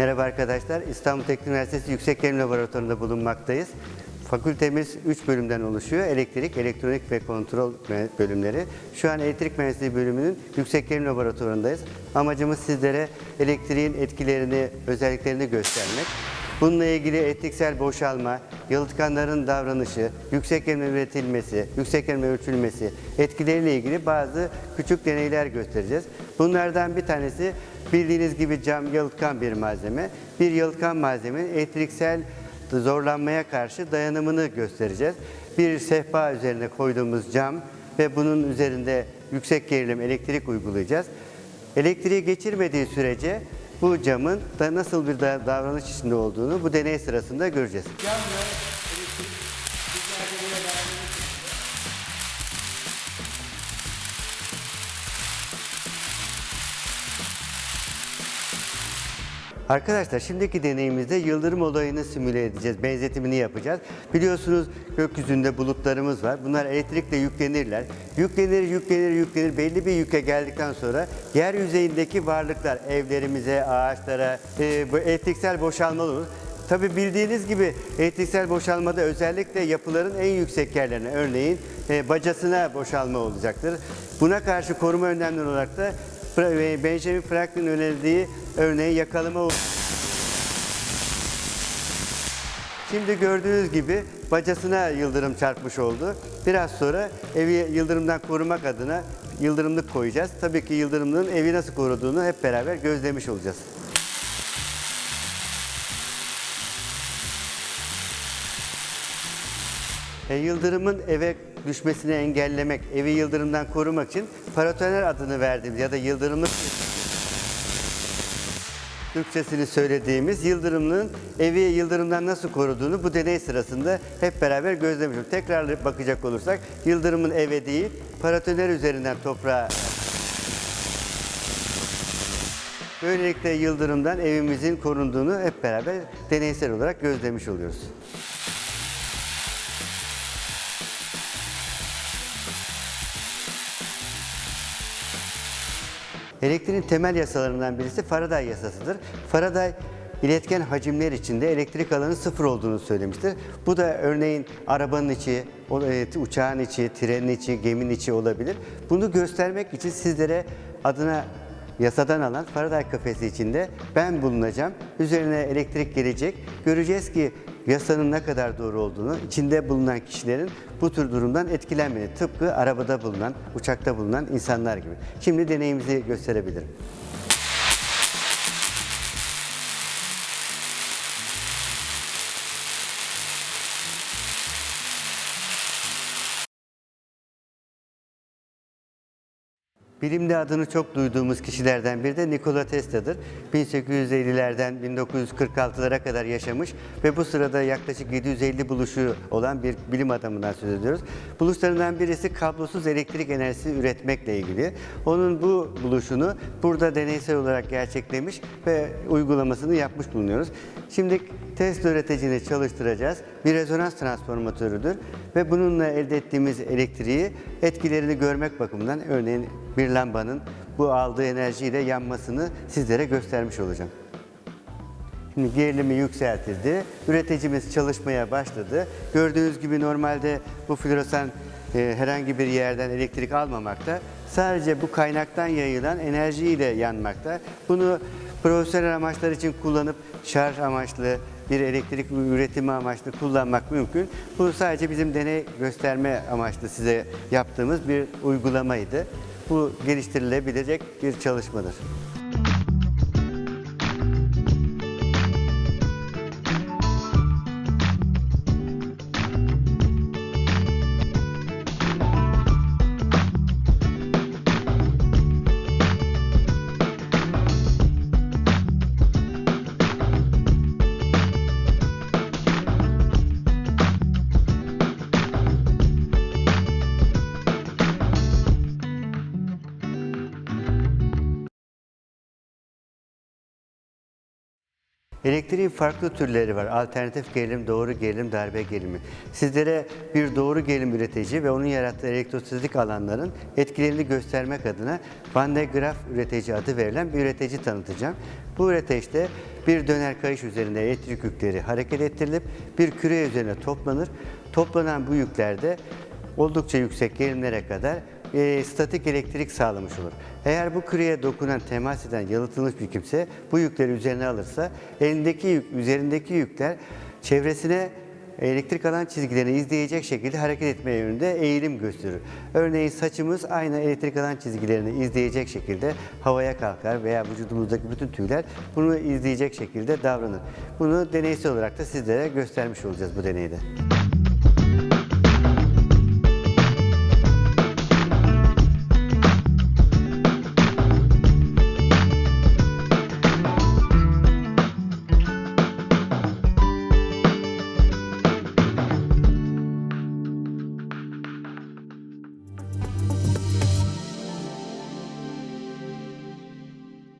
Merhaba arkadaşlar. İstanbul Teknik Üniversitesi Yüksek Gerilim Laboratuvarı'nda bulunmaktayız. Fakültemiz 3 bölümden oluşuyor. Elektrik, elektronik ve kontrol bölümleri. Şu an elektrik mühendisliği bölümünün yüksek gerilim laboratuvarındayız. Amacımız sizlere elektriğin etkilerini, özelliklerini göstermek. Bununla ilgili etiksel boşalma, yalıtkanların davranışı, yüksek gerilim üretilmesi, yüksek gerilim ölçülmesi etkileriyle ilgili bazı küçük deneyler göstereceğiz. Bunlardan bir tanesi bildiğiniz gibi cam yalıtkan bir malzeme. Bir yalıtkan malzemenin elektriksel zorlanmaya karşı dayanımını göstereceğiz. Bir sehpa üzerine koyduğumuz cam ve bunun üzerinde yüksek gerilim elektrik uygulayacağız. Elektriği geçirmediği sürece bu camın da nasıl bir da- davranış içinde olduğunu bu deney sırasında göreceğiz. Arkadaşlar şimdiki deneyimizde yıldırım olayını simüle edeceğiz, benzetimini yapacağız. Biliyorsunuz gökyüzünde bulutlarımız var. Bunlar elektrikle yüklenirler. Yüklenir, yüklenir, yüklenir. Belli bir yüke geldikten sonra yer yüzeyindeki varlıklar, evlerimize, ağaçlara, e, bu elektriksel boşalma olur. Tabi bildiğiniz gibi elektriksel boşalmada özellikle yapıların en yüksek yerlerine, örneğin e, bacasına boşalma olacaktır. Buna karşı koruma önlemleri olarak da Benjamin Franklin'in önerdiği örneği yakalama Şimdi gördüğünüz gibi bacasına yıldırım çarpmış oldu. Biraz sonra evi yıldırımdan korumak adına yıldırımlık koyacağız. Tabii ki yıldırımlığın evi nasıl koruduğunu hep beraber gözlemiş olacağız. E, yıldırımın eve düşmesini engellemek, evi yıldırımdan korumak için paratoner adını verdiğimiz ya da yıldırımlık Türkçesini söylediğimiz yıldırımlığın evi yıldırımdan nasıl koruduğunu bu deney sırasında hep beraber gözlemiş olduk. Tekrar bakacak olursak yıldırımın eve değil, paratoner üzerinden toprağa Böylelikle yıldırımdan evimizin korunduğunu hep beraber deneysel olarak gözlemiş oluyoruz. Elektriğin temel yasalarından birisi Faraday yasasıdır. Faraday iletken hacimler içinde elektrik alanı sıfır olduğunu söylemiştir. Bu da örneğin arabanın içi, e, uçağın içi, trenin içi, geminin içi olabilir. Bunu göstermek için sizlere adına yasadan alan Faraday kafesi içinde ben bulunacağım. Üzerine elektrik gelecek. Göreceğiz ki yasanın ne kadar doğru olduğunu, içinde bulunan kişilerin bu tür durumdan etkilenmediğini. Tıpkı arabada bulunan, uçakta bulunan insanlar gibi. Şimdi deneyimizi gösterebilirim. Bilimde adını çok duyduğumuz kişilerden biri de Nikola Tesla'dır. 1850'lerden 1946'lara kadar yaşamış ve bu sırada yaklaşık 750 buluşu olan bir bilim adamından söz ediyoruz. Buluşlarından birisi kablosuz elektrik enerjisi üretmekle ilgili. Onun bu buluşunu burada deneysel olarak gerçeklemiş ve uygulamasını yapmış bulunuyoruz. Şimdi Tesla üreticini çalıştıracağız. Bir rezonans transformatörüdür ve bununla elde ettiğimiz elektriği etkilerini görmek bakımından örneğin bir lambanın bu aldığı enerjiyle yanmasını sizlere göstermiş olacağım. Şimdi gerilimi yükseltildi. Üreticimiz çalışmaya başladı. Gördüğünüz gibi normalde bu floresan e, herhangi bir yerden elektrik almamakta. Sadece bu kaynaktan yayılan enerjiyle yanmakta. Bunu profesyonel amaçlar için kullanıp şarj amaçlı, bir elektrik üretimi amaçlı kullanmak mümkün. Bu sadece bizim deney gösterme amaçlı size yaptığımız bir uygulamaydı. Bu geliştirilebilecek bir çalışmadır. Elektriğin farklı türleri var. Alternatif gerilim, doğru gerilim, darbe gerilimi. Sizlere bir doğru gerilim üretici ve onun yarattığı elektrostatik alanların etkilerini göstermek adına Van de Graaff üretici adı verilen bir üretici tanıtacağım. Bu üreteçte bir döner kayış üzerinde elektrik yükleri hareket ettirilip bir küre üzerine toplanır. Toplanan bu yüklerde oldukça yüksek gerilimlere kadar e, statik elektrik sağlamış olur. Eğer bu küreye dokunan, temas eden, yalıtılmış bir kimse bu yükleri üzerine alırsa elindeki yük, üzerindeki yükler çevresine elektrik alan çizgilerini izleyecek şekilde hareket etmeye yönünde eğilim gösterir. Örneğin saçımız aynı elektrik alan çizgilerini izleyecek şekilde havaya kalkar veya vücudumuzdaki bütün tüyler bunu izleyecek şekilde davranır. Bunu deneysel olarak da sizlere göstermiş olacağız bu deneyde.